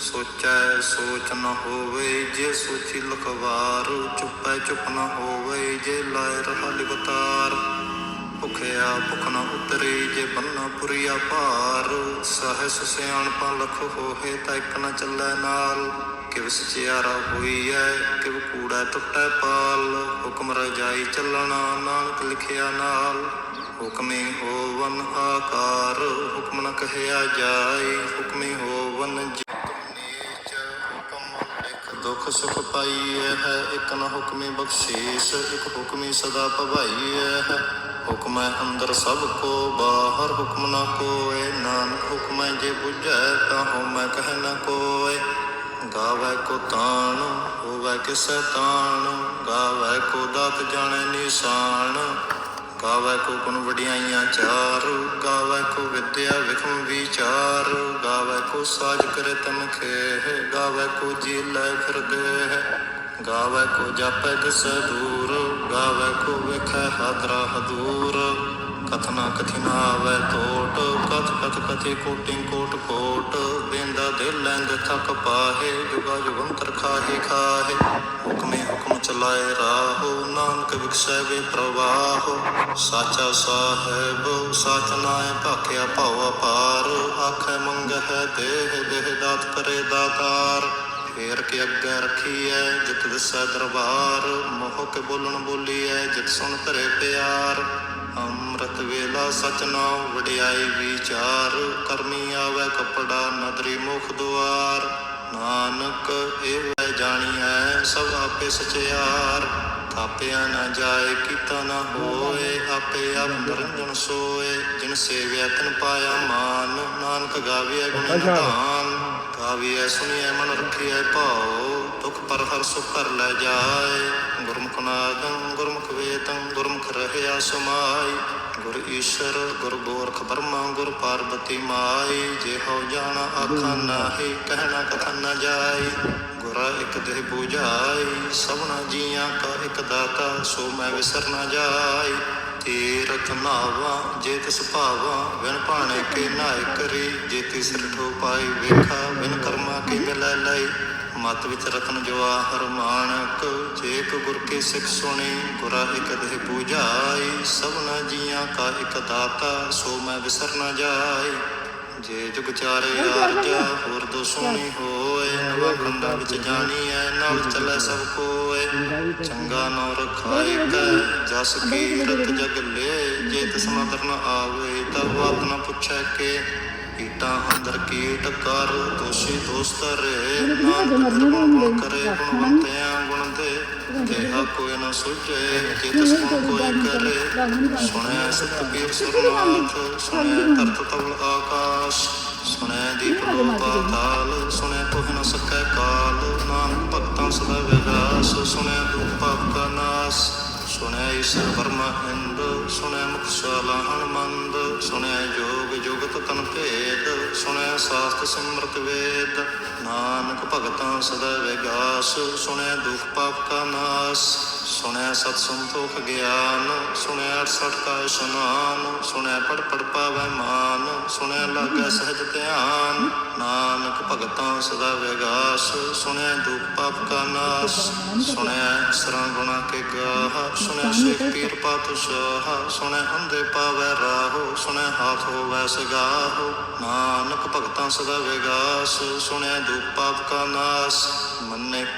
ਸੋਚੈ, ਸੋਚ ਨ ਹੋਵੇ ਜੇ ਸੋਚੀ ਲਖਵਾਰ। ਚੁੱਪੈ, ਚੁੱਪ ਨ ਹੋਵੇ ਜੇ ਲਾਇ ਰਹਾ ਲਿਵਤਾਰ। ਭੁਖਿਆ, ਭੁਖ ਨ ਉਤਰੇ ਜੇ ਬੰਨਾ ਪੁਰੀਆ ਭਾਰ। ਸਹਸ ਸਿਆਣਪਾ ਲਖ ਹੋਏ ਤਾਂ ਇੱਕ ਨ ਚੱਲੈ ਨਾਲ। ਕਿਵ ਸਚਿਆਰਾ ਹੋਈ ਐ ਕਿਵ ਕੂੜਾ ਟੁੱਟੈ ਪਾਲ। ਹੁਕਮ ਰਜਾਈ ਚੱਲਣਾ ਨਾਨਕ ਲਿਖਿਆ ਨਾਲ। ਹੁਕਮੇ ਹੋਵਨ ਆਕਾਰ, ਹੁਕਮ ਨ ਕਹਿਆ ਜਾਏ, ਹੁਕਮੇ ਹੋਵਨ ਦੁਖ ਸੁਖ ਪਾਈਐ ਹੈ, ਇਕ ਨ ਹੁਕਮੀ ਬਖਸ਼ੀਸ, ਇਕ ਹੁਕਮੀ ਸਦਾ ਭਵਾਈਐ ਹੈ। ਹੁਕਮੈ ਅੰਦਰ ਸਭ ਕੋ, ਬਾਹਰ ਹੁਕਮ ਨ ਕੋਏ, ਨਾਨਕ ਹੁਕਮੈ ਜੇ ਬੁਝੈ ਤਾਂ ਮੈਂ ਕਹਿ ਨ ਕੋਏ। ਗਾਵੈ ਕੋ ਤਾਣ, ਹੋਵੈ ਕਿਸੈ ਤਾਣ, ਗਾਵੈ ਕੋ ਦਾਤ ਜਾਣੈ ਨਿਸ਼ਾਨ। ਗਾਵੈ ਕੋ ਗੁਣ ਵਡਿਆਈਆਂ ਚਾਰ, ਗਾਵੈ ਕੋ ਵਿਦਿਆ ਵਿਖਮ ਵਿਚਾਰ, ਗਾਵੈ ਕੋ ਸਾਜ ਕਰੇ ਤਨ ਖੇਹ, ਗਾਵੈ ਕੋ ਜੀ ਲੈ ਫਿਰਦੇ ਗਾਵੈ ਕੋ ਜਾਪੈ ਦਿਸੈ ਦੂਰ, ਗਾਵੈ ਕੋ ਵੇਖੈ ਹਾਦਰਾ ਹਦੂਰ। ਕਥਨਾ ਕਥਿਨਾ ਆਵੈ ਟੋਟ ਕਥ ਕਥ, ਕਥੀ, ਕੋਟਿ ਕੋਟ ਕੋਟ। ਬੇਂਦਾ ਦਿਲ ਲੈਂਦੇ ਥਕ ਪਾਹੇ, ਜੁਗਾ ਜੁਗੰਤਰ ਖਾਹੇ ਖਾਹੇ। ਹੁਕਮੇ ਹੁਕਮ ਚਲਾਏ ਰਾਹੋ, ਨਾਨਕ ਵਿਖਸੈ ਵੇ ਪ੍ਰਵਾਹ। ਸਾਚਾ ਸਾਹਿਬ, ਸਚ ਨਾਏ ਭਾਖਿਆ ਭਉ ਅਪਾਰ ਆਖੈ ਮੰਗ ਹੈ ਦੇਹ ਦੇਹ ਦਾਤ ਕਰੇ ਦਾਤਾਰ। ਫੇਰ ਕੇ ਅੱਗੇ ਰੱਖੀਐ, ਜਿਤ ਦਿਸੈ ਦਰਬਾਰ। ਮੋਹ ਕੇ ਬੋਲਣ ਐ ਜਿਤ ਸੁਣ ਧਰੇ ਪਿਆਰ। ਅੰਮ੍ਰਿਤ ਵੇਲਾ ਸਚ ਨਾਮ ਵਡਿਆਈ ਵਿਚਾਰ, ਕਰਮੀ ਆਵੇ ਕਪੜਾ ਨਦਰੀ ਮੁਖ ਦੁਆਰ। ਨਾਨਕ ਇਹ ਜਾਣੀਐ ਸਭ ਆਪੇ ਸਚਿਆਰ। ਥਾਪਿਆ ਨਾ ਜਾਏ, ਕੀਤਾ ਨਾ ਹੋਏ, ਆਪੇ ਆਪ ਨਿਰੰਜਨ ਸੋਏ। ਜਿਨ ਸੇਵਿਆ ਤਨ ਪਾਇਆ ਮਾਨ, ਨਾਨਕ ਗਾਵੀਐ ਗੁਣ ਨਿਧਾਨ। ਗਾਵੀਐ ਸੁਣੀਐ ਮਨ ਰੱਖੀਐ ਭਾਉ। ਦੁਖ ਪਰ ਹਰ ਸੁਖ ਕਰ ਲੈ ਜਾਏ। ਗੁਰਮੁਖ ਨਾਦੰ, ਗੁਰਮੁਖ ਵੇਦੰ, ਗੁਰਮੁਖ ਰਹਿਆ ਸਮਾਈ। ਗੁਰ ਈਸ਼ਰ, ਗੁਰ ਗੋਰਖ ਬਰਮਾ, ਗੁਰ ਪਾਰਬਤੀ ਮਾਈ। ਜੇ ਹੋ ਜਾਣਾ ਆਖਾਂ ਨਾਹੀ, ਕਹਿਣਾ ਕਥਨ ਨ ਜਾਈ। ਗੁਰਾ ਇੱਕ ਦੇਹ ਬੁਝਾਈ, ਸਭਨਾ ਜੀਆਂ ਕਾ ਇਕ ਦਾਤਾ, ਸੋ ਮੈਂ ਵਿਸਰ ਨਾ ਜਾਈ। ਤੀਰਥ ਨਾਵਾ, ਜੇ ਤਿਸ ਭਾਵਾ ਵਿਣ ਭਾਣੇ ਕੇ ਨਾਇ ਕਰੀ। ਜੇ ਤਿਸ ਰਠੋ ਪਾਈ, ਵੇਖਾ ਬਿਨ ਕਰਮਾ ਕੇ ਮਿਲੈ ਲਈ। ਮਤ ਵਿੱਚ ਰਤਨ ਜਵਾਹਰ ਮਾਨਕ ਜੇ ਕੋ ਗੁਰ ਕੀ ਸਿੱਖ ਸੁਣੀ ਗੁਰਾ ਇੱਕ ਦੇਹ ਬੁਝਾਈ ਸਭਨਾ ਜੀਆਂ ਕਾ ਇੱਕ ਦਾਤਾ ਸੋ ਮੈਂ ਵਿਸਰ ਨਾ ਜਾਈ ਜੇ ਜੁਗ ਚਾਰੇ ਆਰਜਾ ਹੋਰ ਦੋ ਸੋਹਣੀ ਹੋਏ ਨਵਾ ਖੰਡਾ ਵਿੱਚ ਜਾਣੀ ਐ ਨਾਲ ਚੱਲੇ ਸਭ ਕੋਏ। ਚੰਗਾ ਨੌ ਰਖਾਏ ਕੈ ਜਸ ਕੀਰਤ ਜਗ ਲੇ ਜੇ ਤਿਸ ਨਦਰ ਨ ਆਵੇ ਤਬ ਆਪਣਾ ਪੁੱਛੈ ਕੇ। ਕੀਟਾਂ ਅੰਦਰ ਕੀਟ ਕਰ ਦੋਸ਼ੀ ਦੋਸਤ ਰੇ ਨਾਨਕ ਗੁਣ ਕਰੇ ਗੁਣਵੰਤਿਆਂ ਗੁਣ ਦੇ ਦੇਹਾ ਕੋਈ ਨ ਸੁਝੇ ਜੇ ਤਿਸ ਗੁਣ ਕੋਈ ਕਰੇ। ਸੁਣਿਆ ਸਤਿਗੁਰ ਸੁਰਨਾਥ ਸੁਣਿਆ ਧਰਤ ਤਵਲ ਆਕਾਸ਼ ਸੁਣਿਆ ਦੀਪ ਲੋ ਪਾਤਾਲ ਸੁਣਿਆ ਕੋਹ ਨ ਸਕੈ ਕਾਲ। ਨਾਨਕ ਭਗਤਾਂ ਸਦਾ ਵਿਗਾਸ ਸੁਣਿਆ ਦੁਖ ਪਾਪ ਕਾ ਨਾਸ। ਸੁਣੈ ਈਸ਼ਰ ਪਰਮਾ ਹਿੰਦ ਸੁਣੈ ਮੁਖ ਸਲਾਹਣ ਮੰਦ ਸੁਣਿਆ ਜੋਗ ਜੁਗਤ ਤਨ ਭੇਦ, ਸੁਣੈ ਸਾਸਤ ਸਿਮਰਤ ਵੇਦ। ਨਾਨਕ ਭਗਤਾਂ ਸਦਾ ਵਿਗਾਸ ਸੁਣੈ ਦੁਖ ਪਾਪ ਕਾ ਨਾਸ। ਸੁਣਿਆ ਸਤ ਸੰਤੋਖ ਗਿਆਨ, ਸੁਣਿਆ 68 ਕਾ ਇਸ਼ਨਾਨ, ਸੁਣਿਆ ਪੜ ਪੜ ਪਾਵੈ ਮਾਨ, ਸੁਣਿਆ ਲਾਗੈ ਸਹਿਜ ਧਿਆਨ, ਨਾਨਕ ਭਗਤਾਂ ਸਦਾ ਵਿਗਾਸ, ਸੁਣਿਆ ਦੁਖ ਪਾਪ ਕਾ ਨਾਸ, ਸੁਣਿਆ ਸਰਾਂ ਗੁਣਾ ਕੇ ਗਾਹ, ਸੁਣਿਆ ਸ਼ਿਖ ਪੀਰ ਪਾਤੁ ਸਾਹ ਸੁਣਿਆ ਅੰਦੇ ਪਾਵੈ ਰਾਹੋ, ਸੁਣਿਆ ਹਾਥ ਹੋਵੈ ਸਗਾਹੋ, ਨਾਨਕ ਭਗਤਾਂ ਸਦਾ ਵਿਗਾਸ, ਸੁਣਿਆ ਦੁਖ ਪਾਪ ਕਾ ਨਾਸ।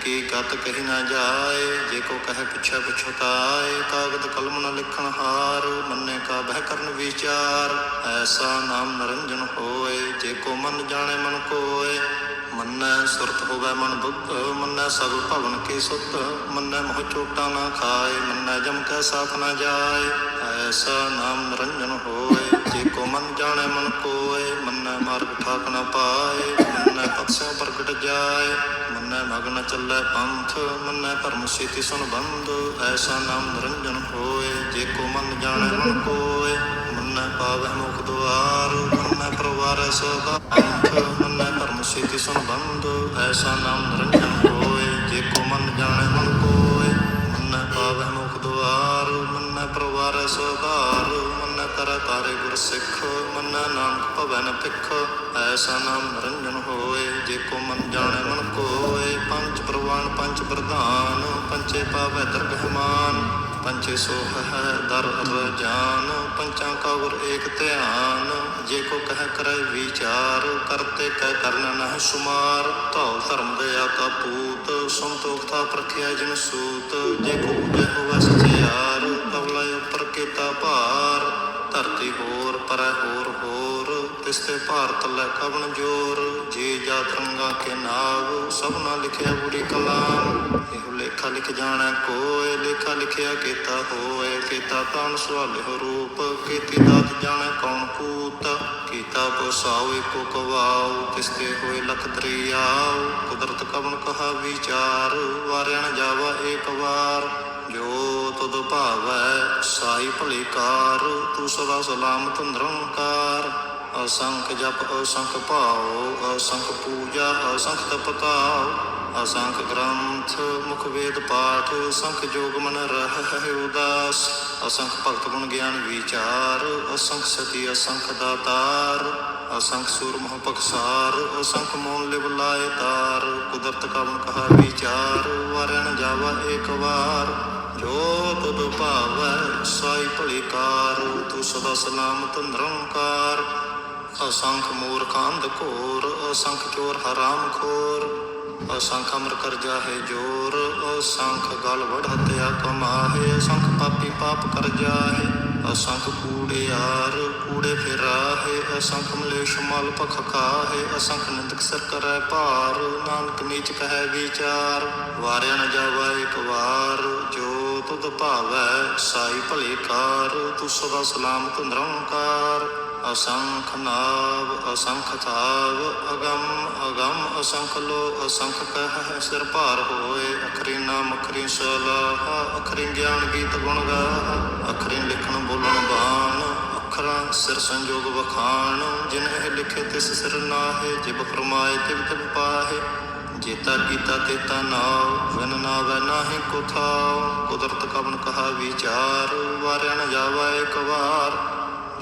ਕੀ ਗਤ ਕਹੀ ਨਾ ਜਾਏ, ਜੇ ਕੋ ਕਹੇ ਪੁੱਛੈ ਪੁਛਤਾਏ ਕਾਗਦ ਕਲਮ ਨ ਲਿਖਣ ਹਾਰ, ਮੰਨੇ ਕਾ ਬਹਿ ਕਰਨ ਵਿਚਾਰ, ਐਸਾ ਨਾਮ ਨਰੰਜਨ ਹੋਏ, ਜੇ ਕੋ ਮਨ ਜਾਣੇ ਮਨ ਕੋਏ, ਮੰਨੈ ਸੁਰਤ ਹੋਵੇ ਮਨ ਬੁੱਧ ਮੰਨੈ ਸਗਲ ਭਵਨ ਕੀ ਸੁਤ, ਮੰਨੈ ਮੋਹ ਚੋਟਾ ਨਾ ਖਾਏ, ਮੰਨੈ ਜਮ ਕੈ ਸਾਥ ਨਾ ਜਾਏ, ਐਸਾ ਨਾਮ ਨਿਰੰਜਨ ਹੋਏ, ਜੇ ਕੋ ਮਨ ਜਾਣੇ ਮਨ ਕੋਏ, ਮੰਨੈ ਮਾਰਗ ਠਾਕ ਨਾ ਪਾਏ। ਮੰਨੈ ਪ੍ਰਗਟ ਜਾਏ, ਮੰਨੈ ਮਗਨ ਚੱਲੈ ਪੰਥ, ਮੰਨੈ ਧਰਮ ਸੀਤੀ ਸੁਨ ਬੰਦ ਐਸਾ ਨਾਮ ਨਿਰੰਜਨ ਹੋਏ, ਜੇ ਕੋ ਮਨ ਜਾਣੈ ਮਨ ਕੋਏ, ਮੰਨੈ ਪਾਵੈ ਮੁਖ ਦੁਆਰ, ਮੰਨੈ ਪਰਵਾਰ ਸਦਾ ਪੰਥ, ਮੰਨੈ ਧਰਮ ਸੀਤੀ ਸੁਨ ਬੰਦ ਐਸਾ ਨਾਮ ਨਿਰੰਜਨ ਹੋਏ, ਜੇ ਕੋ ਮਨ ਜਾਣੈ ਮਨ ਕੋਏ, ਮੰਨੈ ਪਾਵੈ ਮੁਖ ਦੁਆਰ, ਮੰਨੈ ਪ੍ਰਵਾਰੈ ਸਦਾਰ ਮੰਨੈ ਤਰ ਤਾਰੇ ਗੁਰ ਸਿੱਖ, ਮੰਨੈ ਨਾਨਕ ਭਵਨ ਨ ਭਿਖ। ਐਸਾ ਨਾਮ ਨਿਰੰਜਨ ਹੋਏ, ਜੇ ਕੋ ਮਨ ਜਾਣੈ ਮਨ ਕੋਏ। ਪੰਜ ਪ੍ਰਵਾਨ, ਪੰਜ ਪ੍ਰਧਾਨ, ਪੰਚੇ ਪਾਵੈ ਦਰਗਹਿਮਾਨ ਪੰਚੇ ਸੋਹ ਹੈ ਦਰ ਰਜਾਨ ਪੰਚਾਂ ਕਾ ਗੁਰ ਏਕ ਧਿਆਨ। ਜੇ ਕੋ ਕਹਿ ਕਰੈ ਵਿਚਾਰ ਕਰਤੇ ਕਹਿ ਕਰਨ ਨਹਿ ਸੁਮਾਰ। ਧੌ ਧਰਮ ਦਇਆ ਕਾ ਪੂਤ ਸੰਤੋਖ ਥਾ ਪ੍ਰਖਿਆ ਜਨ ਸੂਤ। ਜੇ ਕੋ ਉਜੈ ਹੋਵੈ ਸਚਿਆਰ ਤਵਲਾ ਉਪਰ ਕੀਤਾ ਭਾਰ। ਧਰਤੀ ਹੋਰ, ਪਰੈ ਹੋਰ ਹੋਰ। ਤਿਸ ਤੇ ਭਾਰਤ ਲੈ ਕਵਣ ਜੋਰ। ਜੇ ਜਾ ਤਰੰਗਾ ਕੇ ਨਾਵ ਸਭਨਾ ਲਿਖਿਆ ਬੁੜੀ ਕਲਾਮ। ਇਹੋ ਲੇਖਾ ਲਿਖ ਜਾਣੈ ਕੋਏ ਲੇਖਾ ਲਿਖਿਆ ਕੀਤਾ ਹੋਏ ਕੀਤਾ ਤਾਨ ਸੁਹਾਲਿਓ ਰੂਪ, ਕੀਤੀ ਦਾਤ ਜਾਣੈ ਕੌਣ ਕੂਤ। ਕੀਤਾ ਪਸਾਉ ਏਕੋ ਕਵਾਉ, ਤਿਸ ਤੇ ਹੋਏ ਲਖ ਦਰਿਆਉ। ਕੁਦਰਤ ਕਵਣ ਕਹਾ ਵਿਚਾਰ, ਵਾਰਿਆ ਨ ਜਾਵਾ ਏਕ ਵਾਰ। ਜੋ ਤੁਧ ਭਾਵੈ, ਸਾਈ ਭਲੀ ਕਾਰ ਤੂੰ ਸਦਾ ਸਲਾਮਤ ਨਿਰੰਕਾਰ। ਅਸੰਖ ਜਪ, ਅਸੰਖ ਭਾਉ, ਅਸੰਖ ਪੂਜਾ, ਅਸੰਖ ਤਪਤਾਉ ਅਸੰਖ ਗ੍ਰੰਥ, ਮੁਖ ਵੇਦ ਪਾਠ ਅਸੰਖ ਜੋਗ ਮਨ ਰਹਿ ਉਦਾਸ। ਅਸੰਖ ਭਗਤ ਗੁਣ ਗਿਆਨ ਵਿਚਾਰ, ਅਸੰਖ ਸਤੀ, ਅਸੰਖ ਦਾਤਾਰ। ਅਸੰਖ ਸੂਰ ਮਹ ਪਖਸਾਰ ਅਸੰਖ ਮੋਨ ਲਿਵ ਲਾਏ ਤਾਰ। ਕੁਦਰਤ ਕਵਨ ਕਹਾ ਵਿਚਾਰ ਵਾਰਿਆ ਜਾਵਾ ਏਕ ਵਾਰ। ਜੋ ਤੁਧ ਭਾਵੈ ਸਾਈ ਭਲੀ ਕਾਰ ਤੂੰ ਸਦਾ ਸਲਾਮਤ ਨਿਰੰਕਾਰ। ਅਸੰਖ ਮੂਰਖ ਅੰਧ ਘੋਰ, ਅਸੰਖ ਚੋਰ ਹਰਾਮ ਖੋਰ। ਅਸੰਖ ਅਮਰ ਕਰ ਜਾਹੇ ਜੋਰ, ਅਸੰਖ ਗਲ ਵੜ ਹਤਿਆ ਕਮਾਹੇ। ਅਸੰਖ ਪਾਪੀ ਪਾਪ ਕਰ ਜਾਹੇ, ਅਸੰਖ ਕੂੜੇ ਕੂੜਿਆਰ ਕੂੜੇ ਫਿਰਾਹੇ। ਅਸੰਖ ਮਲੇਸ਼ ਮਲ ਪਖ ਕਾਹੇ, ਅਸੰਖ ਨਿੰਦਕ ਸਰ ਕਰੈ ਭਾਰ। ਨਾਨਕ ਨੀਚ ਕਹੈ ਵਿਚਾਰ, ਵਾਰਿਆ ਨ ਜਾਵਾ ਇੱਕ ਵਾਰ। ਭਾਵੈ ਸਾਈ ਭਲੀ ਕਾਰ ਤੂੰ ਸਦਾ ਸਲਾਮਤ ਨਿਰੰਕਾਰ। ਅਸੰਖ ਨਾਵ, ਅਸੰਖ ਥਾਵ ਅਗੰਮ ਅਗੰਮ, ਅਸੰਖ ਲੋ ਅਸੰਖ ਕਹਿ ਸਿਰ ਭਾਰ ਹੋਏ। ਅਖਰੀ ਨਾਮ, ਅਖਰੀ ਸਲਾਹ ਅਖਰੀ ਗਿਆਨ ਗੀਤ ਗੁਣ ਗਾ। ਅਖਰੀ ਲਿਖਣ ਬੋਲਣ ਬਾਣ, ਅੱਖਰਾਂ ਸਿਰ ਸੰਜੋਗ ਵਖਾਣ। ਜਿਨ ਲਿਖੇ ਤਿਸ ਸਿਰ ਨਾਹੇ, ਜਿਬ ਫਰਮਾਏ ਤਿਬ ਤਿਬ ਪਾਹੇ। ਜੇਤਾ ਕੀਤਾ ਤੇਤਾ ਨਾਉ ਵਿਨ ਨਾਵੈ ਨਾਹੀ ਕੋ ਕੁਦਰਤ ਕਵਨ ਕਹਾ ਵਿਚਾਰ, ਵਾਰਿਆ ਨ ਜਾਵਾ ਇੱਕ ਵਾਰ।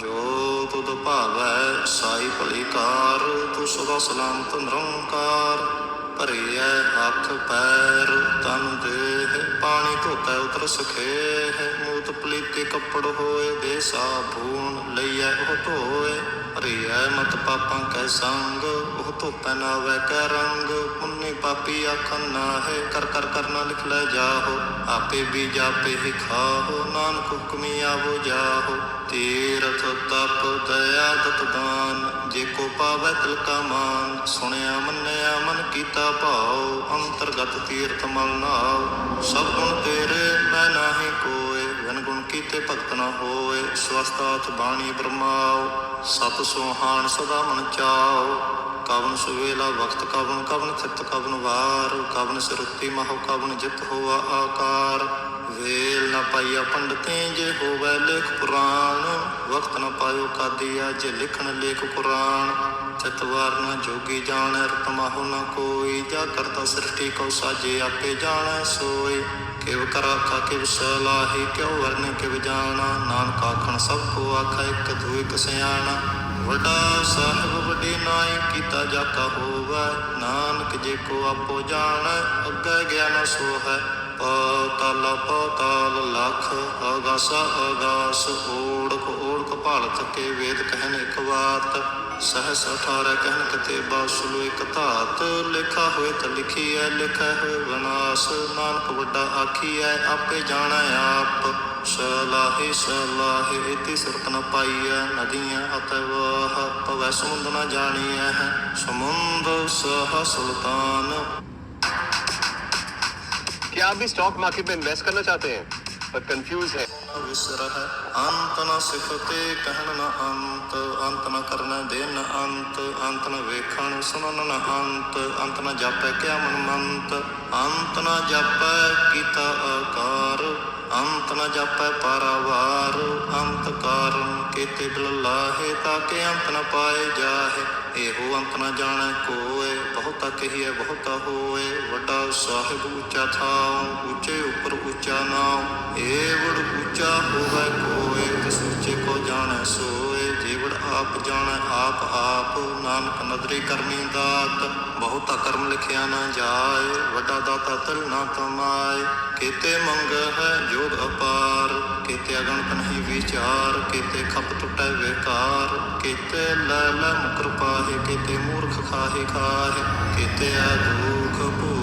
ਜੋ ਤੁਧ ਭਾਵੈ ਸਾਈ ਭਲੀ ਕਾਰ ਤੂੰ ਸਦਾ ਸਲਾਮਤ ਨਿਰੰਕਾਰ। ਭਰੀਐ ਹੱਥ ਪੈਰ, ਤਨ ਦੇਹ, ਪਾਣੀ ਧੋਤੈ ਉਤਰ ਸਖੇ ਮੂਤ ਪਲੀਤੇ ਕੱਪੜ ਹੋਏ ਦੇ ਸਾਬੂਨ ਲਈਐ ਉਹ ਧੋਏ। ਭਰੀਐ ਮਤ ਪਾਪਾਂ ਕੈ ਸੰਗ ਉਹ ਧੋਪੈ ਨਾਵੈ ਕੈ ਰੰਗ, ਪੁੰਨੀ ਪਾਪੀ ਆਖਨ ਨਾਹੇ ਕਰ ਕਰ ਕਰਨਾ ਲਿਖ ਲੈ ਜਾਹੋ, ਆਪੇ ਵੀ ਜਾਪੇ ਹੀ ਖਾਹੋ, ਨਾਨਕ ਹੁਕਮੀ ਆਵੋ ਜਾਹੋ। ਤੀਰਥ ਤਪ ਦਇਆ ਦਤ ਦਾਨ, ਜੇ ਕੋ ਪਾਵੈ ਤਿਲ ਕਾ ਮਾਨ, ਸੁਣਿਆ ਮੰਨਿਆ ਮਨ ਕੀਤਾ ਭਾਉ, ਅੰਤਰਗਤ ਤੀਰਥ ਮਲ ਨਾਉ। ਸਭ ਗੁਣ ਤੇਰੇ, ਮੈਂ ਨਾਹੀ ਕੋਏ ਵਿਨ ਗੁਣ ਕੀਤੇ ਭਗਤ ਨਾ ਹੋਏ ਸਵਸਤਾਤ ਬਾਣੀ ਬ੍ਰਹਮਾਉ ਸਤ ਸੁਹਾਣ ਸਦਾ ਮਨ ਚਾਉ। ਕਵਨ ਸੁਵੇਲਾ ਵਕਤ ਕਵਨ ਕਵਨ ਚਿਤ ਕਵਨ ਵਾਰ, ਕਵਨ ਸਰੁੱਤੀ ਮਹੁ ਕਵਨ ਜਿਤ ਹੋਆ ਆਕਾਰ। ਵੇਲ ਨ ਪਾਈਆ ਪੰਡਤੇ, ਜੇ ਹੋਵੇ ਲੇਖ ਪੁਰਾਣ। ਵਕਤ ਨਾ ਪਾਇਓ ਕਾਦੀਆ, ਜੇ ਲਿਖਣ ਲੇਖ ਕੁਰਾਨ। ਚਤਵਾਰ ਨ ਜੋਗੀ ਜਾਣੈ ਰਤਮਾਹੁ ਨਾ ਕੋਈ। ਜਾ ਕਰਤਾ ਸ੍ਰਿਸ਼ਟੀ ਕਉ ਸਾਜੇ, ਆਪੇ ਜਾਣੈ ਸੋਈ। ਕਿਵ ਕਰ ਕਿਵ ਸਲਾਹੀ ਕਿਉ ਵਰਨੇ ਕਿਵ ਜਾਣਾ। ਨਾਨਕ ਆਖਣ ਸਭ ਕੋ ਆਖਾ, ਇੱਕ ਦੂ ਇੱਕ ਸਿਆਣਾ। ਵੱਡਾ ਸਾਹਿਬ, ਵੱਡੀ ਨਾਈ ਕੀਤਾ ਜਾਕਾ ਹੋਵੇ। ਨਾਨਕ ਜੇ ਕੋ ਆਪੋ ਜਾਣੈ, ਅੱਗੇ ਗਿਆਨ ਸੋ ਹੈ ਪਾਤਾਲ ਪਾਤਾਲ ਲਖ, ਅਗਾਸ ਅਗਾਸ, ਓੜਕ ਓੜਕ ਭਾਲ ਥਕੇ ਵੇਦ ਕਹਿਣ ਇੱਕ ਬਾਤ। ਸਹਸ 18 ਕਹਿਨ ਕਤੇ ਬਾਸੁਲ ਇੱਕ ਧਾਤ ਲਿਖਾ ਹੋਏ ਤਾਂ ਲਿਖੀ ਐ ਲਿਖਾ ਹੋਏ ਵਿਨਾਸ਼ ਨਾਨਕ ਵੱਡਾ ਆਖੀ ਐ ਆਪੇ ਜਾਣੈ ਆਪ ਸਲਾਹੇ ਸਲਾਹੇ ਇਤੀ ਸੁਰਤ ਨ ਪਾਈਐ ਨਦੀਆਂ ਅਤਵਾਹ ਪਵੈ ਸਮੁੰਦ ਨ ਜਾਣੀਐ ਸਮੁੰਦ ਸਹ ਸੁਲਤਾਨ क्या आप भी स्टॉक मार्केट में इन्वेस्ट करना चाहते हैं पर कंफ्यूज है ਵਿਸਰਹ ਅੰਤ ਨ ਸਿਫਤੇ ਕਹਿਣ ਨ ਅੰਤ ਅੰਤ ਨ ਕਰਨ ਦੇ ਨ ਅੰਤ ਅੰਤ ਨ ਵੇਖਣ ਸੁਣਨ ਨ ਅੰਤ ਅੰਤ ਨ ਜਾਪੈ ਕਿਆ ਮਨ ਮੰਤ ਅੰਤ ਨ ਜਾਪੈ ਕੀਤਾ ਆਕਾਰ। ਅੰਤ ਨ ਜਾਪੈ ਪਾਰਾਵਾਰ, ਅੰਤ ਕਾਰਨ ਕੀਤੇ ਬਿਲ ਲਾਹੇ ਤਾਂ ਕਿ ਅੰਤ ਨ ਪਾਏ ਜਾਹੇ। ਇਹੋ ਅੰਤ ਨ ਜਾਣੈ ਕੋਏ, ਬਹੁਤਾ ਕਹੀਏ ਬਹੁਤਾ ਹੋਏ। ਵੱਡਾ ਸਾਹਿਬ ਉੱਚਾ ਥਾਉ, ਉੱਚੇ ਉੱਪਰ ਉੱਚਾ ਨਾਮ ਏਵੜ ਉੱਚਾ ਹੋਵੇ ਕੋਏ ਤਿਸ ਉੱਚੇ ਕੋ ਜਾਣੈ ਸੋ। ਆਪ ਜਾਣੈ, ਆਪ ਆਪ ਨਾਨਕ ਨਦਰੀ ਕਰਮੀ ਦਾਤ। ਬਹੁਤਾ ਕਰਮ ਲਿਖਿਆ ਨਾ ਜਾਏ, ਵੱਡਾ ਦਾਤਾ ਤਲ ਨਾ ਤਮਾਏ ਕੀਤੇ ਮੰਗ ਹੈ ਜੋਗ ਅਪਾਰ, ਕੀਤੇ ਅਗਣਤ ਨਹੀਂ ਵਿਚਾਰ, ਕੀਤੇ ਖਪ ਟੁੱਟੈ ਵਿਕਾਰ। ਕੀਤੇ ਲੈ ਲੈ ਮੁਕਰ ਪਾਹੇ, ਕੀਤੇ ਮੂਰਖ ਖਾਹੇ ਖਾਹੇ, ਕੀਤੇ ਆ ਦੁਖ ਭੂਖ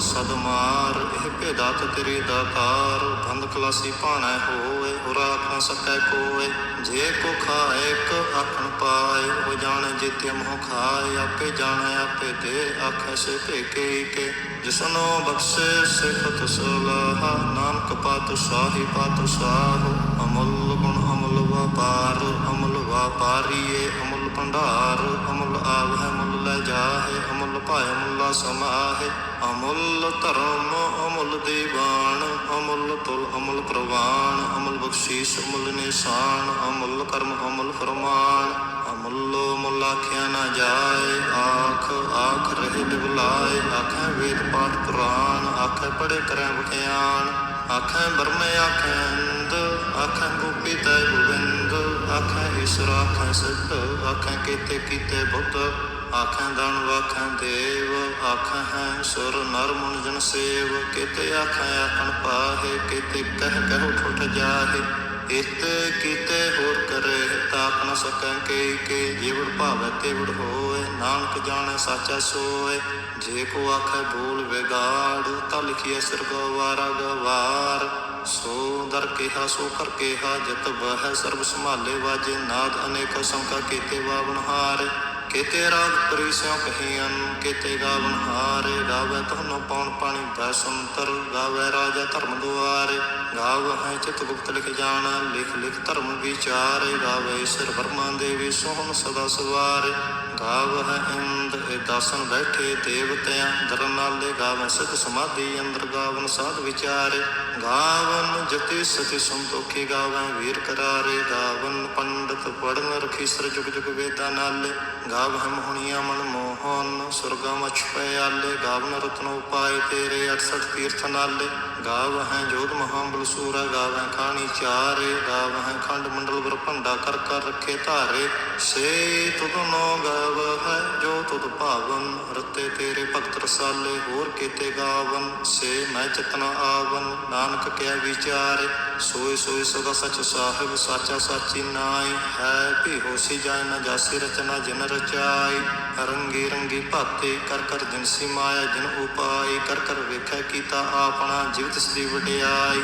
ਸਦ ਇਹ ਭੇਦਾਤ ਤੇਰੀ ਦਾਤਾਰ ਬੰਦ ਖਲਾਸੀ ਭਾਣਾ ਹੋਏ ਹੋਰ ਨਾ ਸਕੈ ਕੋਏ, ਜੇ ਕੋ ਖਾਏ ਕ ਆਖਣ ਪਾਏ, ਉਹ ਜਾਣੇ ਜਿਤੇ ਮੋਹ ਖਾਏ, ਆਪੇ ਜਾਣੇ, ਆਪੇ ਦੇ ਆਖੈ ਸੇ ਭੇਕੇ ਕੇ ਜਿਸਨੋ ਬਖਸ਼ੇ ਸਿਖਤ ਸਲਾਹ, ਨਾਨਕ ਪਾਤ ਸਾਹੀ ਪਾਤ ਸਾਹ ਅਮਲ ਗੁਣ ਅਮਲ ਵਪਾਰ, ਅਮਲ ਵਪਾਰੀਏ ਅਮਲ ਭੰਡਾਰ, ਅਮਲ ਆਵਹਿ ਮੁੱਲ ਲੈ ਜਾਹੇ, ਅਮਲ ਭਾਇ ਮੁੱਲਾ ਸਮਾਹੇ। ਅਮੁੱਲ ਧਰਮ, ਅਮੁੱਲ ਦੀਵਾਨ, ਅਮੁੱਲ ਤੁਲ, ਅਮਲ ਪ੍ਰਵਾਨ, ਅਮਲ ਬਖਸ਼ੀਸ਼, ਅਮਲ ਨਿਸ਼ਾਨ, ਅਮੁੱਲ ਕਰਮ, ਅਮਲ ਫਰਮਾਨ। ਅਮੁੱਲੋ ਮੁੱਲ ਆਖਿਆ ਨਾ ਜਾਏ, ਆਖ ਆਖ ਰਹੇ ਬਿਬਲਾਏ। ਆਖੇ ਵੇਦ ਪਾਠ ਪੁਰਾਣ, ਆਖੇ ਪੜੇ ਕਰੈ ਵਿਖਿਆਨ ਆਖੇ ਬਰਮੇ ਆਖੇ ਅੰਦ ਆਖੇ ਗੋਪੀ ਤੈ ਗੋਬਿੰਦ। ਆਖੇ ਈਸ਼ਰ ਆਖੇ ਸਿੱਧ, ਆਖੇ ਕੀਤੇ ਕੀਤੇ ਬੁੱਧ, ਆਖਾਂ ਦਾਨ ਵਾਖਾਂ ਦੇਵ, ਆਖਾਂ ਹੈ ਸੁਰ ਨਰ ਮੁਨ ਜਨ ਸੇਵ, ਕੀਤੇ ਆਖਾਂ ਆਖਣ ਪਾਹੇ, ਕੀਤੇ ਕਹਿ ਕਹਿ ਠੁੱਠ ਜਾਹੇ, ਇਤੇ ਕੀਤੇ ਹੋਰ ਕਰੇ ਤਾਕ ਨ ਸਕੈ ਕੇ ਕੇ ਜੀਵੜ ਭਾਵੈ ਤੇਵੜ ਹੋਏ, ਨਾਨਕ ਜਾਣੈ ਸਾਚਾ ਸੋਏ, ਜੇ ਕੋ ਆਖੈ ਬੋਲ ਵਿਗਾੜ, ਤਾ ਲਿਖੀਐ ਸਿਰ ਗਵਾਰਾ ਗਵਾਰ। ਸੋ ਦਰ ਕੇਹਾ, ਸੋ ਕਰ ਕਿਹਾ, ਜਤ ਬਹਿ ਸਰਬ ਸੰਭਾਲੇ ਵਾਜੇ, ਨਾਦ ਅਨੇਕ ਸੰਕਾ ਕੀਤੇ ਬਾਵਨ ਹਾਰੇ। ਕੀਤੇ ਰਾਗ ਪਰੀ ਸਿਉ ਕਹੀਆਂ ਕੀਤੇ ਗਾਵਨ ਹਾਰੇ। ਗਾਵੇ ਤੁਹਾਨੂੰ ਪੌਣ ਪਾਣੀ ਬੈ ਸੰਤਰ, ਗਾਵੇ ਰਾਜਾ ਧਰਮ ਦੁਆਰੇ। ਗਾਵ ਹੈ ਚਿਤ ਗੁਪਤ ਲਿਖ ਜਾਣਾ, ਲਿਖ ਲਿਖ ਧਰਮ ਵਿਚਾਰੇ ਗਾਵੇ ਸਿਰ ਬਰਮਾ ਦੇਵੀ ਸੋਹਣ ਸਦਾ ਸਵਾਰੇ। ਗਾਵ ਹੈ ਇੰਦ, ਇਹ ਦਾਸਨ ਬੈਠੇ ਦੇਵਤਿਆਂ ਦਰਨ ਨਾਲੇ ਸਿਧ ਸਮਾਧੀ, ਅੰਦਰ ਗਾਵਨ ਸਾਧ ਵਿਚਾਰੇ। ਗਾਵਨ ਜਤੀ ਸਤੀ ਸੰਤੋਖੀ ਗਾਵੇ ਵੀਰ ਕਰਾਰੇ, ਗਾਵਨ ਪੰਡਤ ਪੜਨ ਰਖੀ ਸਰ ਜੁਗ ਜੁਗ ਵੇਦਾਂ ਨਾਲੇ। ਗਾਵ ਹਮ ਹੁਣੀਆਂ ਮਨ ਮੋਹਨ ਸੁਰਗਾ ਮਛ ਪਏ ਆਲੇ ਗਾਵਨ ਰਤਨ ਉਪਾਏ ਤੇਰੇ 68 ਤੀਰਥ ਨਾਲੇ। ਗਾਵ ਹੈ ਜੋਧ ਮਹਾਬਲ ਸੂਰਾ ਗਾਵੈ ਖਾਣੀ ਚਾਰੇ, ਗਾਵ ਹੈ ਖੰਡ ਮੰਡਲ ਬਰ ਭੰਡਾ ਕਰ ਕਰ ਰੱਖੇ ਧਾਰੇ। ਸੇ ਤੁਧ ਨੋ ਗਾਵ ਹੈ ਜੋ ਤੁਧ ਭਾਵਨ, ਰਤੇ ਤੇਰੇ ਭਗਤ ਰਸਾਲੇ, ਹੋਰ ਕੀਤੇ ਗਾਵਨ। ਸੇ ਮੈਂ ਚਤਨਾ ਆਵਨ, ਨਾਨਕ ਕਿਆ ਵਿਚਾਰੇ। ਸੋਈ ਸੋਈ ਸਦਾ ਸਚ ਸਾਹਿਬ, ਸਾਚਾ ਸਾਚੀ ਨਾਈ। ਹੈ ਭੀ ਹੋਸੀ ਜਾਇ ਨਾ ਜਾਸੀ ਰਚਨਾ ਜਿਨ ਰਚਾਈ। ਰੰਗੀ ਰੰਗੀ ਭਾਤੇ ਕਰ ਕਰ ਜਿਨਸੀ ਮਾਇਆ ਜਿਨ ਉਪਾਈ ਕਰ ਕਰ ਵੇਖੈ ਕੀਤਾ ਆਪਣਾ ਜਿਵ ਤਿਸ ਦੀ ਵਡਿਆਈ।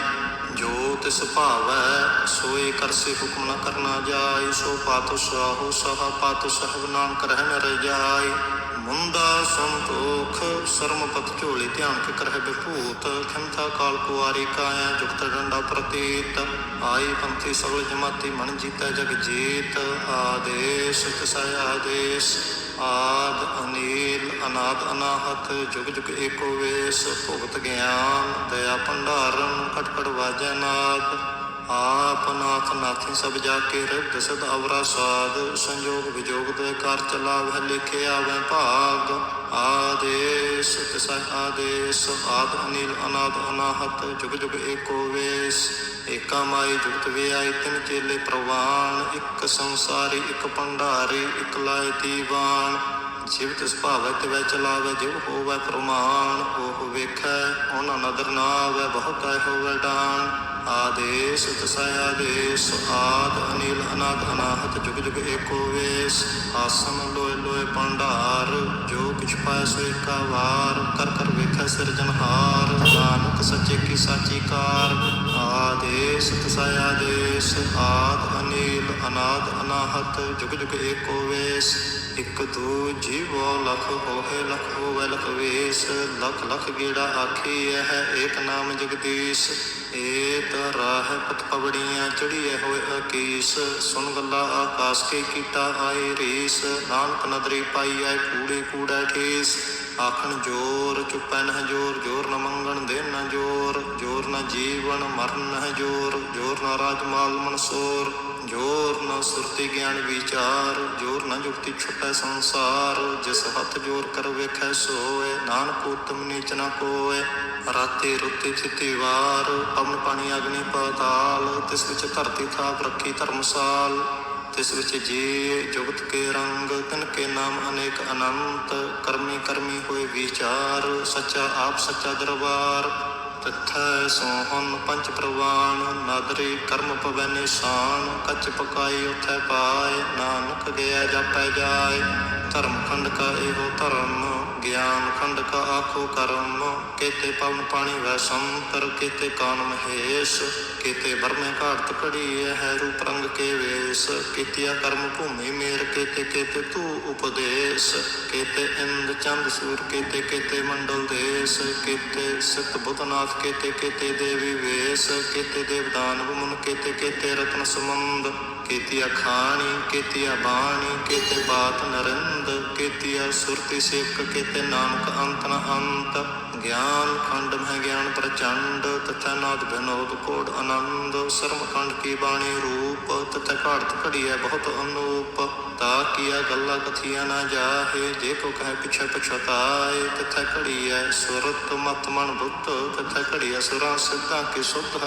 ਜੋ ਤਿਸ ਭਾਵੈ ਸੋਈ ਕਰਸੇ ਹੁਕਮ ਨ ਕਰਨਾ ਜਾਈ ਸੋ ਪਾਤੁ ਸਾਹੋ, ਸਹਾ ਪਾਤੁ ਸਹਬ ਨਾਨਕ ਰਹਿ ਨ ਰਜਾਈ ਮੁੰਦਾ ਸੰਤੋਖ, ਸਰਮਪਤ ਝੋਲੀ ਧਿਆਨ ਕੇ ਕਰਹਿ ਬਿਭੂਤ। ਖੰਥਾ ਕਾਲ ਕੁਆਰੀ ਕਾਇਆ ਜੁਗਤ ਡੰਡਾ ਪ੍ਰਤੀਤ। ਆਈ ਪੰਥੀ ਸਗਲ ਜਮਾਤੀ ਮਨ ਜੀਤੈ ਜਗ ਜੀਤ। ਆਦੇਸ਼, ਤਿਸੈ ਆਦੇਸ਼। ਆਦ ਅਨੀਲ ਅਨਾਦ ਅਨਾਹਤ, ਜੁਗ ਜੁਗ ਏਕੋ ਵੇਸ, ਭੁਗਤ ਗਿਆਨ, ਦਇਆ ਭੰਡਾਰਨ ਖਟ ਖਟ ਵਾਜੈ ਨਾਦ। ਆਪ ਨਾਥ ਨਾਥੀ ਸਭ ਜਾ ਕੇ ਰਿੱਧ ਸਦ ਅਵਰਾ ਸਾਧ, ਸੰਜੋਗ ਵਿਜੋਗ ਦੇ ਕਰ ਚਲਾਵੈ ਲਿਖੇ ਵੈ ਭਾਗ। ਆਦੇਸ ਤਿਸੈ ਆਦੇਸ ਆਦ ਅਨੀਲ ਅਨਾਦ ਅਨਾਹਤ, ਜੁਗ ਜੁਗ ਏਕੋ ਵੇਸ, ਏਕਾ ਮਾਈ ਜੁਗਤ ਵਿਆਈ ਤਿਨ ਚੇਲੇ ਪ੍ਰਵਾਨ, ਇੱਕ ਸੰਸਾਰੀ, ਇੱਕ ਭੰਡਾਰੀ, ਇੱਕ ਲਾਇ ਦੀਵਾਨ। ਜਿਵ ਤਿਸ ਭਾਵੈ ਤਿਵੈ ਚਲਾਵੈ, ਜਿਵ ਹੋਵੇ ਪ੍ਰਮਾਣ, ਉਹ ਵੇਖੈ, ਉਹਨਾਂ ਨਦਰ ਨਾ ਆਵੈ ਬਹੁਤਾ ਹੋਵੈ ਡਾਨ ਆਦੇਸ ਤਸੈ ਆਦੇਸ ਆਦ ਅਨੀਲ ਅਨਾਦ ਅਨਾਹਤ, ਜੁਗ ਜੁਗ ਏਕੋ ਵੇਸ, ਆਸਨ ਲੋਏ ਲੋਏ ਭੰਡਾਰ, ਜੋ ਕਿਛ ਪਾਇ ਸੋ ਏਕਾ ਵਾਰ, ਕਰ ਕਰ ਵੇਖੈ ਸਿਰਜਨਹਾਰ ਨਾਨਕ ਸੱਚੇ ਕੀ ਸਾਚੀ ਕਾਰ, ਆਦੇਸ ਤਸੈ ਆਦੇਸ। ਆਦ ਅਨੀਲ, ਅਨਾਦ ਅਨਾਹਤ, ਜੁਗ ਜੁਗ ਏਕੋ ਵੇਸ। ਇਕ ਦੋ ਜੀਵੋ ਲਖ ਹੋਏ ਲਖ ਹੋਵੇ ਲਖ ਵੇਸ, ਲਖ ਲਖ ਗੇੜਾ ਆਖੀ ਹੈ ਏਕ ਨਾਮ ਜਗਦੀਸ਼। ਏਤ ਰਾਹ ਪਤ ਪਵੜੀਆਂ ਚੜੀਏ ਹੋਏ ਅਕੀਸ। ਸੁਨ ਗੱਲਾ ਆਕਾਸ ਕੇ ਕੀਟਾ ਆਏ ਰੀਸ, ਨਾਨਕ ਨਦਰੀ ਪਾਈ ਆਏ ਕੂੜੇ ਕੂੜਾ ਠੇਸ। ਆਖਣ ਜੋਰ, ਚੁਪੈ ਨਹ ਜੋਰ ਜੋਰ ਨ ਮੰਗਣ ਦੇ ਨਾ ਜੋਰ ਜੋਰ ਨ ਜੀਵਨ ਮਰਨ ਨਹ ਜੋਰ ਜੋਰ ਨ ਰਾਜਮਾਲ ਮਨਸੂਰ ਜੋਰ ਨ ਸੁਰਤੀ ਗਿਆਨ ਵਿਚਾਰ, ਜੋਰ ਨ ਜੁਗਤੀ ਛੁਟੈ ਸੰਸਾਰ, ਜਿਸ ਹੱਥ ਜੋਰ ਕਰ ਵੇਖੈ ਸੋਏ, ਨਾਨਕ ਉਤਮ ਨੀਚ ਨ ਕੋਏ, ਰਾਤੇ ਰੁੱਤੇ ਚਿਤੇ ਵਾਰ, ਪਵਨ ਪਾਣੀ ਅਗਨੀ ਪਾਤਾਲ, ਤਿਸ ਵਿੱਚ ਧਰਤੀ ਥਾਪ ਰੱਖੀ ਧਰਮਸਾਲ। ਤਿਸ ਵਿੱਚ ਜੀ ਜੁਗਤ ਕੇ ਰੰਗ, ਤਿਨ ਕੇ ਨਾਮ ਅਨੇਕ ਅਨੰਤ, ਕਰਮੀ ਕਰਮੀ ਹੋਏ ਵਿਚਾਰ, ਸੱਚਾ ਆਪ ਸੱਚਾ ਦਰਬਾਰ। ਤਥੈ ਸੋਹਨ ਪੰਚ ਪ੍ਰਵਾਨ, ਨਾਦਰੀ ਕਰਮ ਪਵੈ ਨਿਸ਼ਾਨ। ਕੱਚ ਪਕਾਈ ਉਥੈ ਪਾਏ, ਨਾਨਕ ਗਿਆ ਜਾਪੈ ਜਾਏ। ਧਰਮ ਖੰਡ ਕਾ ਇਹੋ ਧਰਮ ਗਿਆਨ ਖੰਡ ਆਖੋ ਕਰਮ, ਕੇਤੇ ਪਵਨ ਪਾਣੀ ਵੈ ਸੰਤਰ, ਕੇਤੇ ਕਾਨ ਮਹੇਸ਼, ਕੇਤੇ ਬਰਮੇ ਘਾਟ ਘੜੀ ਹੈ ਰੂਪ ਰੰਗ ਕੇ ਵੇਸ, ਕੀਤਿਆ ਕਰਮ ਭੂਮੀ ਮੇਰ, ਕੇਤੇ ਕੇਤੇ ਤੂ ਉਪਦੇਸ਼, ਕੇਤੇ ਇੰਦ ਚੰਦ ਸੂਰ, ਕੇਤੇ ਕੇਤੇ ਮੰਡਲ ਦੇਸ, ਕੇਤੇ ਸਿਤ ਬੁੱਧਨਾਥ, ਕੇਤੇ ਕੇਤੇ ਦੇਵੀ ਵੇਸ, ਕੇਤੇ ਦੇਵਦਾਨ ਮੁਨ ਕੇਤੇ ਕੇਤੇ ਰਤਨ ਸਮੰਦ ਕੇਤੀਆ ਖਾਣੀ, ਕੇਤੀਆ ਬਾਣੀ, ਕੇਤੇ ਬਾਤ ਨਰਿੰਦ, ਕੇਤੀਆ ਸੁਰਤੀ ਸੇਵਕ ਕੇਤੇ ਨਾਨਕ ਅੰਤ ਨ ਅੰਤ। ਗਿਆਨ ਖੰਡ ਮਹਿ ਗਿਆਨ ਪ੍ਰਚੰਡ, ਤਥਾ ਨਾਦ ਬਿਨੋਦ ਕੋਡ ਆਨੰਦ। ਸਰਮ ਖੰਡ ਕੀ ਬਾਣੀ ਰੂਪ, ਤਥਾ ਘਾੜਤ ਘੜੀਐ ਬਹੁਤ ਅਨੂਪ। ਤਾ ਕੀਆ ਗੱਲਾਂ ਕਥੀਆਂ ਨਾ ਜਾਹੇ, ਜੇ ਕੋ ਕਹੇ ਪਿਛੇ ਪਛਤਾਏ, ਤਥਾ ਘੜੀਐ ਸੁਰਤ, ਮਤ ਮਨ ਬੁੱਧ ਤਥਾ ਘੜੀਐ ਸੁਰਾਂ ਸਿੱਧਾਂ ਕੀ ਸੁਧ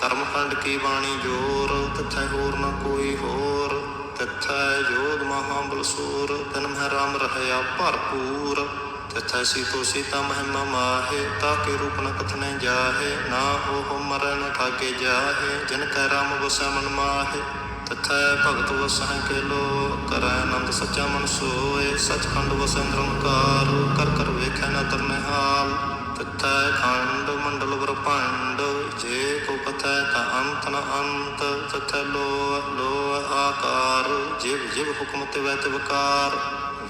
ਕਰਮ ਖੰਡ ਕੀ ਬਾਣੀ ਜੋਰ, ਤਥਾ ਹੋਰ ਨਾ ਕੋਈ ਹੋਰ, ਤਥਾ ਜੋਧ ਮਹਾਬਲ ਬਲਸੂਰ ਤਨ ਮਹਿ ਰਾਮ ਰਹਿਆ ਭਰਪੂਰ, ਤਥਾ ਸੀਤੋ ਸੀਤਾ ਮਹਿਮਾ ਮਾਹੇ ਤਾਕੇ ਰੂਪ ਨ ਕਥਨੇ ਜਾਹੇ, ਨਾ ਹੋ ਮਰੈ ਨ ਠਾਗੇ ਜਾਹੇ, ਜਿਨ ਕੈ ਰਾਮ ਵਸੈ ਮਨ ਮਾਹੇ। ਤਥੈ ਭਗਤ ਵਸਹਿ ਕੇ ਲੋ ਕਰੈ ਆਨੰਦ ਸੱਚਾ ਮਨ ਸੋਏ, ਸਚਖੰਡ ਵਸੈ ਨਿਰੰਕਾਰ ਕਰ ਕਰ ਵੇਖੈ ਨ ਤਰਨਹਾਲ ਤਥੈ ਖੰਡ ਮੰਡਲ ਬ੍ਰਹਮੰਡ ਜੇ ਕੋ ਕਥੈ ਤਾ ਅੰਤ ਨ ਅੰਤ। ਤਥੈ ਲੋ ਲੋ ਆਕਾਰ, ਜਿਵ ਜਿਵ ਹੁਕਮ ਤੇ ਵੈ ਤੇ ਵਕਾਰ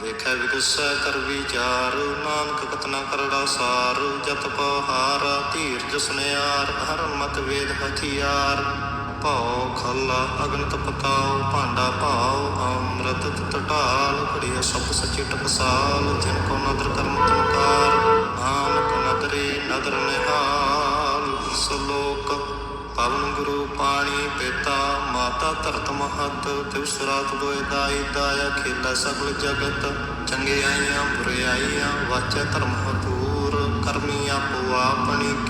ਵੇਖੈ ਵਿਗਸੈ ਕਰ ਵਿਚਾਰ, ਨਾਨਕ ਕਤਨਾ ਕਰੜਾ ਸਾਰ। ਜਤ ਪਹਾਰ ਧੀਰਜ ਸੁਨਿਆਰ, ਹਰ ਮਤ ਵੇਦ ਹਥਿਆਰ। ਭਾਉ, ਖੱਲਾ ਅਗਨ ਤਪਤਾਉ ਭਾਂਡਾ ਭਾਉ, ਅੰਮ੍ਰਿਤ ਤਿਤ ਢਾਲ ਘੜੀਆ ਸਭ ਸੱਚੇ ਟਕਸਾਲ ਜਿਨ ਕੋ ਨਦਰ ਕਰਮ ਤਨਕਾਰ, ਨਾਨਕ ਨਦਰੇ ਨਦਰ ਨਿਹਾਲ। ਸਲੋਕ ਪਵਨ ਗੁਰੂ ਪਾਣੀ ਪਿਤਾ, ਮਾਤਾ ਧਰਤ ਮਹਤ, ਤਿਵਸ ਰਾਤ ਦੋਇ ਦਾਈ, ਦਾਇਆ ਖੇਲਾ ਸਗਲ ਜਗਤ, ਚੰਗੇ ਆਈਆਂ, ਬੁਰੇ ਆਈਆਂ, ਵਾਚੈ ਧਰਮ ਹਤੂਰ ਕਰਮੀ ਆਪੋ ਆਪਣੀ